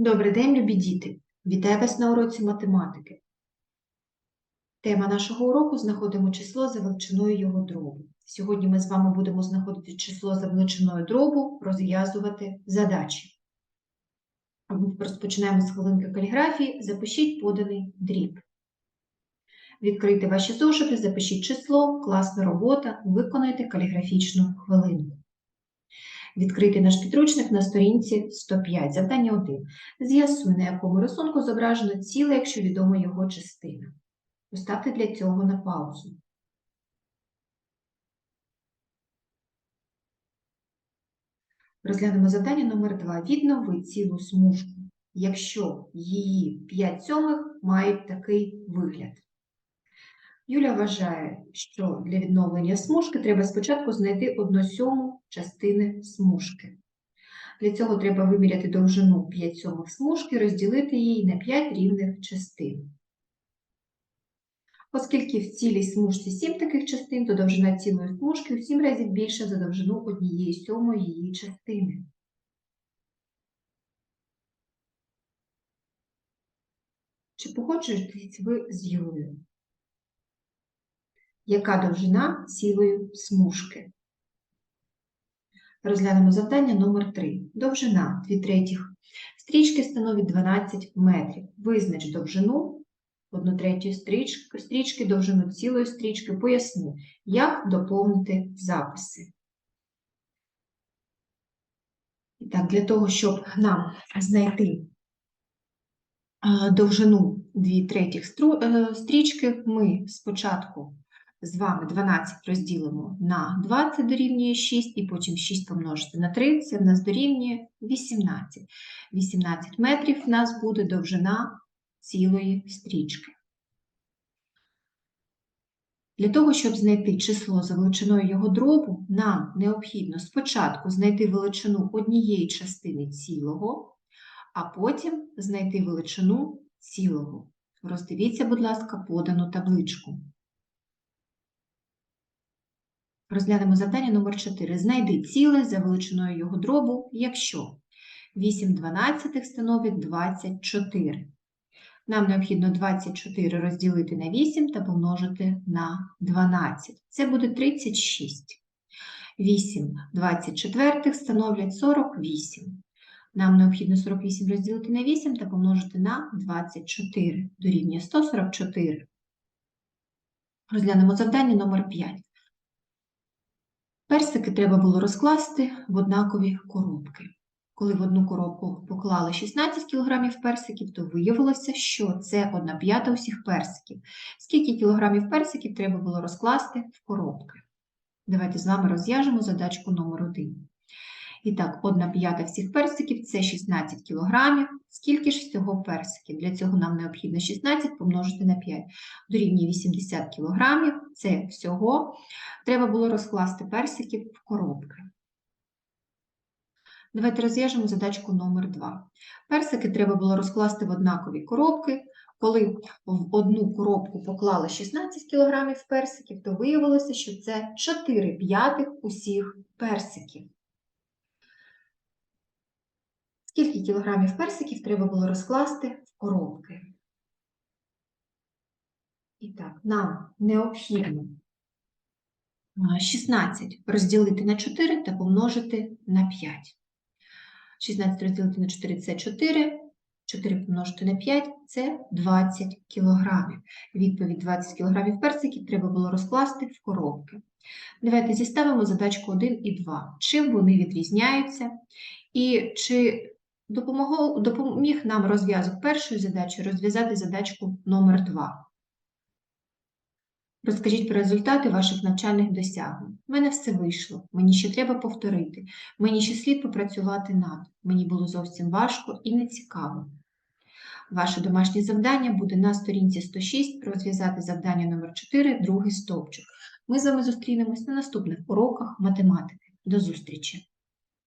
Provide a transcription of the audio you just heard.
Добрий день, любі діти! Вітаю вас на уроці математики. Тема нашого уроку знаходимо число за величиною його дробу. Сьогодні ми з вами будемо знаходити число за величиною дробу, розв'язувати задачі. Розпочинаємо з хвилинки каліграфії. Запишіть поданий дріб. Відкрийте ваші зошити, запишіть число, класна робота, виконайте каліграфічну хвилинку. Відкрийте наш підручник на сторінці 105. Завдання 1. З'ясуй, на якому рисунку зображено ціле, якщо відома його частина. Поставте для цього на паузу. Розглянемо завдання номер 2. Віднови цілу смужку, якщо її 5 сьомих мають такий вигляд. Юля вважає, що для відновлення смужки треба спочатку знайти одну сьому частини смужки. Для цього треба виміряти довжину 5 сьомих смужки, розділити її на 5 рівних частин. Оскільки в цілій смужці 7 таких частин, то довжина цілої смужки в 7 разів більша за довжину однієї сьомої її частини. Чи погоджуєтесь ви з Юлею? Яка довжина цілої смужки? Розглянемо завдання номер 3. Довжина 2 третіх стрічки становить 12 метрів. Визнач довжину 1 третю стрічки, стрічки, довжину цілої стрічки. Поясни, як доповнити записи. І так, для того, щоб нам знайти е, довжину 2 третіх е, стрічки, ми спочатку з вами 12 розділимо на 20 дорівнює 6, і потім 6 помножити на 3, це в нас дорівнює 18. 18 метрів в нас буде довжина цілої стрічки. Для того, щоб знайти число за величиною його дробу, нам необхідно спочатку знайти величину однієї частини цілого, а потім знайти величину цілого. Роздивіться, будь ласка, подану табличку. Розглянемо завдання номер 4. Знайди ціле за величиною його дробу, якщо 8 дванадцятих становить 24. Нам необхідно 24 розділити на 8 та помножити на 12. Це буде 36. 8 24 становлять 48. Нам необхідно 48 розділити на 8 та помножити на 24. Дорівнює 144. Розглянемо завдання номер 5. Персики треба було розкласти в однакові коробки. Коли в одну коробку поклали 16 кг персиків, то виявилося, що це 1 п'ята усіх персиків. Скільки кілограмів персиків треба було розкласти в коробки? Давайте з вами розв'яжемо задачку номер 1. І так, 1 п'ята всіх персиків це 16 кг. Скільки ж всього персиків? Для цього нам необхідно 16 помножити на 5. Дорівнює 80 кг. Це всього. Треба було розкласти персиків в коробки. Давайте розв'яжемо задачку номер 2. Персики треба було розкласти в однакові коробки. Коли в одну коробку поклали 16 кг персиків, то виявилося, що це 4 п'ятих усіх персиків. Скільки кілограмів персиків треба було розкласти в коробки? І так, нам необхідно 16 розділити на 4 та помножити на 5. 16 розділити на 4 – це 4, 4 помножити на 5 – це 20 кілограмів. Відповідь 20 кілограмів персиків треба було розкласти в коробки. Давайте зіставимо задачку 1 і 2. Чим вони відрізняються? І чи допоміг нам розв'язок першої задачі розв'язати задачку номер 2? Розкажіть про результати ваших навчальних досягнень. У мене все вийшло, мені ще треба повторити, мені ще слід попрацювати над, мені було зовсім важко і нецікаво. Ваше домашнє завдання буде на сторінці 106 розв'язати завдання номер 4 другий стовпчик. Ми з вами зустрінемось на наступних уроках математики. До зустрічі!